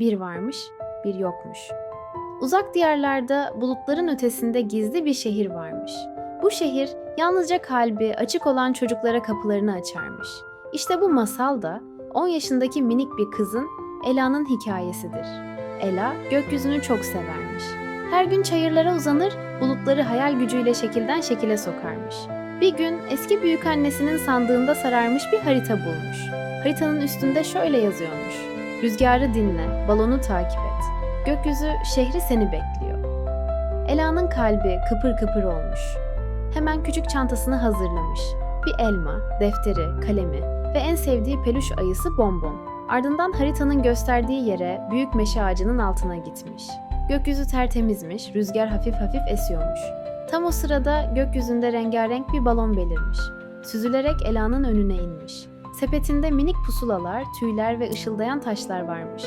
Bir varmış, bir yokmuş. Uzak diyarlarda bulutların ötesinde gizli bir şehir varmış. Bu şehir yalnızca kalbi açık olan çocuklara kapılarını açarmış. İşte bu masal da 10 yaşındaki minik bir kızın Ela'nın hikayesidir. Ela gökyüzünü çok severmiş. Her gün çayırlara uzanır, bulutları hayal gücüyle şekilden şekile sokarmış. Bir gün eski büyükannesinin sandığında sararmış bir harita bulmuş. Haritanın üstünde şöyle yazıyormuş. Rüzgarı dinle, balonu takip et. Gökyüzü şehri seni bekliyor. Ela'nın kalbi kıpır kıpır olmuş. Hemen küçük çantasını hazırlamış. Bir elma, defteri, kalemi ve en sevdiği peluş ayısı Bonbon. Ardından haritanın gösterdiği yere büyük meşe ağacının altına gitmiş. Gökyüzü tertemizmiş, rüzgar hafif hafif esiyormuş. Tam o sırada gökyüzünde rengarenk bir balon belirmiş. Süzülerek Ela'nın önüne inmiş. Sepetinde minik pusulalar, tüyler ve ışıldayan taşlar varmış.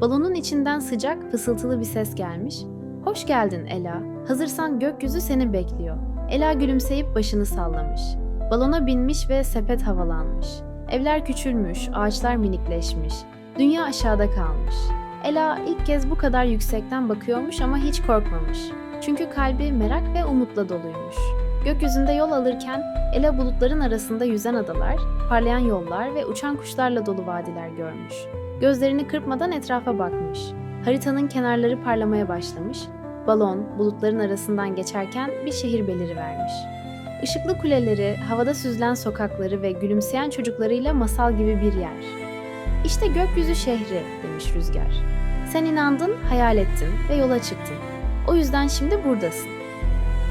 Balonun içinden sıcak, fısıltılı bir ses gelmiş. Hoş geldin Ela. Hazırsan gökyüzü seni bekliyor. Ela gülümseyip başını sallamış. Balona binmiş ve sepet havalanmış. Evler küçülmüş, ağaçlar minikleşmiş. Dünya aşağıda kalmış. Ela ilk kez bu kadar yüksekten bakıyormuş ama hiç korkmamış. Çünkü kalbi merak ve umutla doluymuş. Gökyüzünde yol alırken Ela bulutların arasında yüzen adalar, parlayan yollar ve uçan kuşlarla dolu vadiler görmüş. Gözlerini kırpmadan etrafa bakmış. Haritanın kenarları parlamaya başlamış. Balon bulutların arasından geçerken bir şehir beliri vermiş. Işıklı kuleleri, havada süzülen sokakları ve gülümseyen çocuklarıyla masal gibi bir yer. İşte gökyüzü şehri demiş Rüzgar. Sen inandın, hayal ettin ve yola çıktın. O yüzden şimdi buradasın.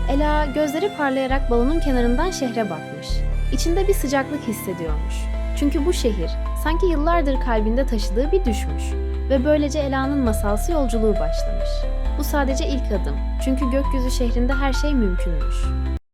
Ela gözleri parlayarak balonun kenarından şehre bakmış. İçinde bir sıcaklık hissediyormuş. Çünkü bu şehir sanki yıllardır kalbinde taşıdığı bir düşmüş ve böylece Ela'nın masalsı yolculuğu başlamış. Bu sadece ilk adım. Çünkü gökyüzü şehrinde her şey mümkünmüş.